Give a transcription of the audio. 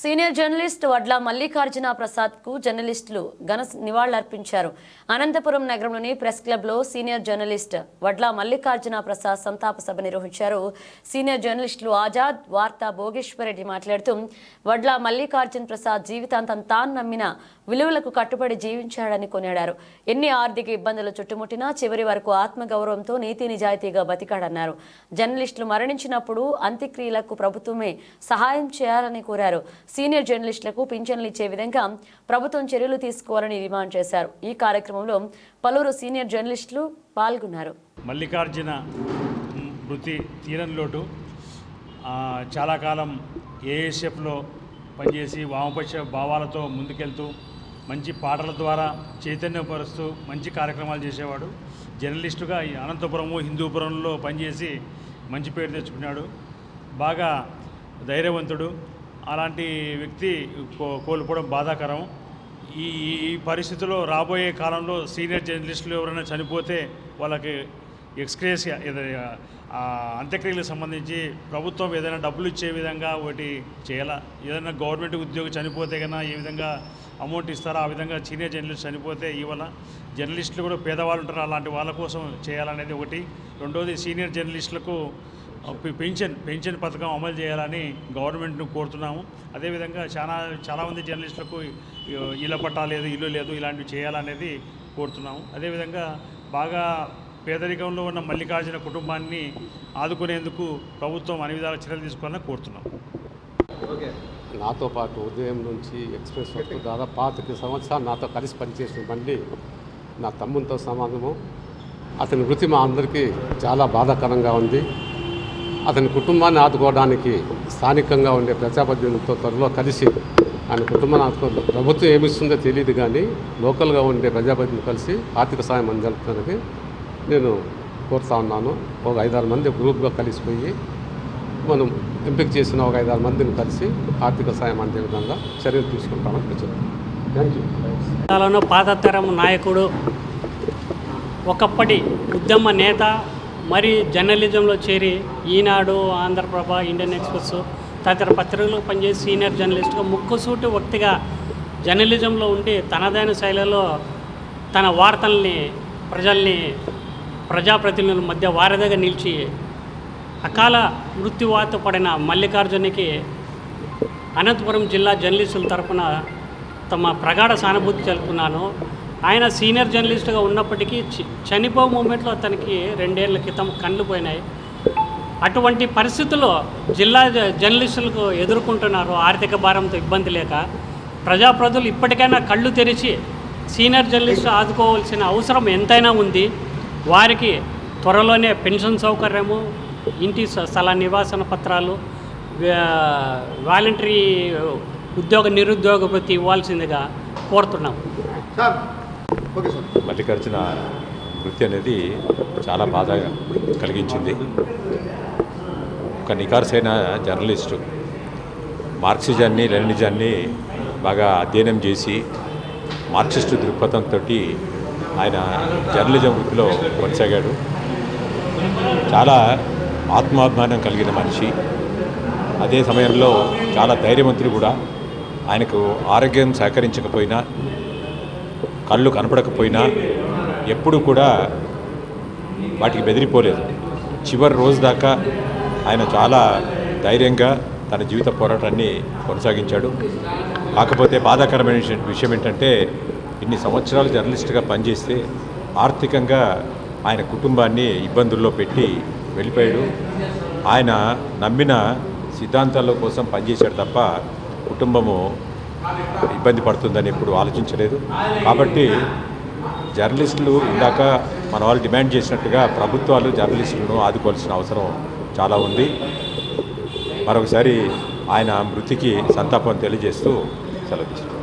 Senior journalist వడ్ల మల్లికార్జున ప్రసాద్కు జర్నలిస్టులు ఘన నివాళులర్పించారు. అనంతపురం నగరంలోని ప్రెస్ క్లబ్లో సీనియర్ జర్నలిస్ట్ వడ్ల మల్లికార్జున ప్రసాద్ సంతాప సభ నిర్వహించారు. సీనియర్ జర్నలిస్టులు ఆజాద్ వార్తా భోగేశ్వరరెడ్డి మాట్లాడుతూ వడ్ల మల్లికార్జున ప్రసాద్ జీవితాంతం తాను నమ్మిన విలువలకు కట్టుబడి జీవించాడని కొనియాడారు. ఎన్ని ఆర్థిక ఇబ్బందులు చుట్టుముట్టినా చివరి వరకు ఆత్మగౌరవంతో నీతి నిజాయితీగా బతికాడన్నారు. జర్నలిస్టులు మరణించినప్పుడు అంత్యక్రియలకు ప్రభుత్వమే సహాయం చేయాలని కోరారు. సీనియర్ జర్నలిస్టులకు పింఛన్లు ఇచ్చే విధంగా ప్రభుత్వం చర్యలు తీసుకోవాలని డిమాండ్ చేశారు. ఈ కార్యక్రమంలో పలువురు సీనియర్ జర్నలిస్టులు పాల్గొన్నారు. మల్లికార్జున మృతి తీరని లోటు. చాలా కాలం ఏఎస్ఎఫ్లో పనిచేసి వామపక్ష భావాలతో ముందుకెళ్తూ మంచి పాటల ద్వారా చైతన్యపరుస్తూ మంచి కార్యక్రమాలు చేసేవాడు. జర్నలిస్టుగా ఈ అనంతపురము హిందూపురంలో పనిచేసి మంచి పేరు తెచ్చుకున్నాడు. బాగా ధైర్యవంతుడు. అలాంటి వ్యక్తి కో- కోల్పోవడం బాధాకరం. ఈ ఈ పరిస్థితిలో రాబోయే కాలంలో సీనియర్ జర్నలిస్టులు ఎవరైనా చనిపోతే వాళ్ళకి ఎక్స్క్రేస్ ఏదైనా అంత్యక్రియలకు సంబంధించి ప్రభుత్వం ఏదైనా డబ్బులు ఇచ్చే విధంగా ఒకటి చేయాలా? ఏదైనా గవర్నమెంట్ ఉద్యోగి చనిపోతే కన్నా ఏ విధంగా అమౌంట్ ఇస్తారో? ఆ విధంగా సీనియర్ జర్నలిస్ట్ చనిపోతే ఇవాళ జర్నలిస్టులు కూడా పేదవాళ్ళు ఉంటారు? అలాంటి వాళ్ళ కోసం చేయాలనేది ఒకటి. రెండోది సీనియర్ జర్నలిస్టులకు పెన్షన్ పెన్షన్ పథకం అమలు చేయాలని గవర్నమెంట్ను కోరుతున్నాము. అదేవిధంగా చాలా చాలామంది జర్నలిస్టులకు ఇళ్ళ పట్టా లేదు ఇల్లు లేదు ఇలాంటివి చేయాలనేది కోరుతున్నాము. అదేవిధంగా బాగా పేదరికంలో ఉన్న మల్లికార్జున కుటుంబాన్ని ఆదుకునేందుకు ప్రభుత్వం అన్ని విధాల చర్యలు తీసుకోవాలని కోరుతున్నాం నాతో పాటు ఉదయం నుంచి ఎక్స్ప్రెస్ వరకు దాదాపు పాతిక సంవత్సరాలు నాతో కలిసి పనిచేసిన బండి నా తమ్మునితో సమానము అతని వృత్తి మా అందరికీ చాలా బాధాకరంగా ఉంది. అతని కుటుంబాన్ని ఆదుకోవడానికి స్థానికంగా ఉండే ప్రజాప్రతినిధులతో త్వరలో కలిసి ఆయన కుటుంబాన్ని ఆదుకో ప్రభుత్వం ఏమిస్తుందో తెలియదు కానీ లోకల్గా ఉండే ప్రజాప్రతినిధులు కలిసి ఆర్థిక సాయం అందించడానికి నేను కోరుతా ఉన్నాను. ఒక ఐదారు మంది గ్రూప్గా కలిసిపోయి మనం ఎంపిక చేసిన ఒక ఐదారు మందిని కలిసి ఆర్థిక సాయం అందే విధంగా చర్యలు తీసుకుంటామని ప్రచారం థ్యాంక్ యూ పాతతరం నాయకుడు ఒకప్పటి ఉద్యమ నేత మరి జర్నలిజంలో చేరి ఈనాడు ఆంధ్రప్రభ ఇండియన్ ఎక్స్ప్రెస్ తదితర పత్రికలు పనిచేసి సీనియర్ జర్నలిస్ట్గా ముక్కుసూటి వ్యక్తిగా జర్నలిజంలో ఉండి తనదైన శైలిలో తన వార్తల్ని ప్రజల్ని ప్రజాప్రతినిధుల మధ్య వారధిగా నిలిచి అకాల మృత్యువాత పడిన మల్లికార్జునికి అనంతపురం జిల్లా జర్నలిస్టుల తరపున తమ ప్రగాఢ సానుభూతి తెలుపుతున్నాను ఆయన సీనియర్ జర్నలిస్ట్గా ఉన్నప్పటికీ చనిపో మూమెంట్లో అతనికి రెండేళ్ళ క్రితం కళ్ళు పోయినాయి. అటువంటి పరిస్థితుల్లో జిల్లా జర్నలిస్టులకు ఎదుర్కొంటున్నారు ఆర్థిక భారంతో ఇబ్బంది లేక. ప్రజాప్రజలు ఇప్పటికైనా కళ్ళు తెరిచి సీనియర్ జర్నలిస్టు ఆదుకోవాల్సిన అవసరం ఎంతైనా ఉంది. వారికి త్వరలోనే పెన్షన్ సౌకర్యము ఇంటి స్థల నివాసన పత్రాలు వాలంటరీ ఉద్యోగ నిరుద్యోగ ఇవ్వాల్సిందిగా కోరుతున్నాం. మల్లికార్జున వృత్తి అనేది చాలా బాధ కలిగించింది. ఒక నికార్సైన జర్నలిస్టు మార్క్సిజాన్ని లెనిజాన్ని బాగా అధ్యయనం చేసి మార్క్సిస్టు దృక్పథంతో ఆయన జర్నలిజం వృత్తిలో కొనసాగాడు. చాలా ఆత్మాభిమానం కలిగిన మనిషి. అదే సమయంలో చాలా ధైర్యవంతుడు కూడా. ఆయనకు ఆరోగ్యం సహకరించకపోయినా కళ్ళు కనపడకపోయినా ఎప్పుడు కూడా వాటికి బెదిరిపోలేదు. చివరి రోజు దాకా ఆయన చాలా ధైర్యంగా తన జీవిత పోరాటాన్ని కొనసాగించాడు. కాకపోతే బాధాకరమైన విషయం- ఏంటంటే ఇన్ని సంవత్సరాలు జర్నలిస్ట్గా పనిచేస్తే ఆర్థికంగా ఆయన కుటుంబాన్ని ఇబ్బందుల్లో పెట్టి వెళ్ళిపోయాడు. ఆయన నమ్మిన సిద్ధాంతాల కోసం పనిచేశాడు తప్ప కుటుంబము ఇబ్బంది పడుతుందని ఎప్పుడు ఆలోచించలేదు. కాబట్టి జర్నలిస్టులు ఇందాక మన వాళ్ళు డిమాండ్ చేసినట్టుగా ప్రభుత్వాలు జర్నలిస్టులను ఆదుకోవాల్సిన అవసరం చాలా ఉంది. మరొకసారి ఆయన మృతికి సంతాపం తెలియజేస్తూ సెలవు